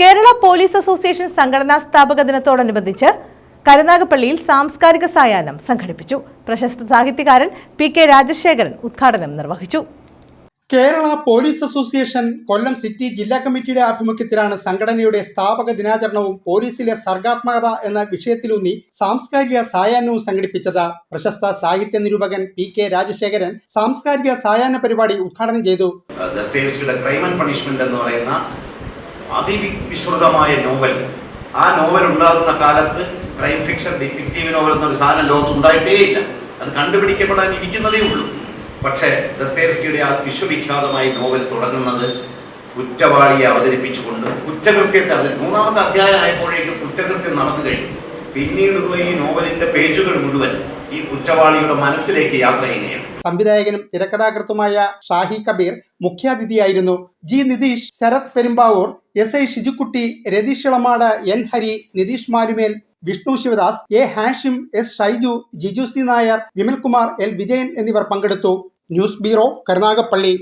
Kerala police association സംഘടനാ സ്ഥാപക ദിനത്തോടനുബന്ധിച്ച് കരുനാഗപ്പള്ളിയിൽ സാംസ്കാരിക സായാഹ്നം സംഘടിപ്പിച്ചു. പ്രശസ്ത സാഹിത്യകാരൻ പി കെ രാജശേഖരൻ ഉദ്ഘാടനം നിർവഹിച്ചു. Kerala police association Kollam city ജില്ലാ കമ്മിറ്റിയുടെ ആഭിമുഖ്യത്തിലാണ് സംഘടനയുടെ സ്ഥാപക ദിനാചരണവും പോലീസിലെ സർഗാത്മകത എന്ന വിഷയത്തിലൂന്നി സാംസ്കാരിക സായാഹ്നവും സംഘടിപ്പിച്ചത് പ്രശസ്ത സാഹിത്യ നിരൂപകൻ പി കെ രാജശേഖരൻ സാംസ്കാരിക സായാഹ്ന പരിപാടി ഉദ്ഘാടനം ചെയ്തു. ദസ്തേവ്സ്കിയുടെ ക്രൈം ആൻഡ് പണിഷ്മെന്റ് എന്ന് പറയുന്ന അതിവിശ്രുതമായ നോവൽ. ആ നോവൽ ഉണ്ടാകുന്ന കാലത്ത് ക്രൈം ഫിക്ഷൻ ഡിറ്റക്റ്റീവ് നോവൽ എന്നൊരു സാധനം ലോകത്ത് ഉണ്ടായിട്ടേയില്ല അത് കണ്ടുപിടിക്കപ്പെടാൻ ഇരിക്കുന്നതേ ഉള്ളൂ. പക്ഷേ ദസ്തേർസ്കിയുടെ ആ വിശ്വവിഖ്യാതമായ നോവൽ തുടങ്ങുന്നത് കുറ്റവാളിയെ അവതരിപ്പിച്ചുകൊണ്ട് കുറ്റകൃത്യത്തെ അവതരി മൂന്നാമത്തെ അധ്യായം ആയപ്പോഴേക്കും കുറ്റകൃത്യം നടന്നു കഴിഞ്ഞു. പിന്നീടുള്ള ഈ നോവലിന്റെ പേജുകൾ മുഴുവൻ ഈ കുറ്റവാളിയുടെ മനസ്സിലേക്ക് യാത്ര ചെയ്യുകയാണ്. സംവിധായകനും തിരക്കഥാകൃത്തുമായ Shahi Kabir മുഖ്യാതിഥിയായിരുന്നു. G Nitish Sarath Perumbavoor S I Shijukutty Ratheesh Elamad N Hari Nitish Marumel Vishnu Sivadas A Hashim S Shaiju Jiju C Nair Vimalkumar L Vijayan എന്നിവർ പങ്കെടുത്തു. News bureau Karunagappally.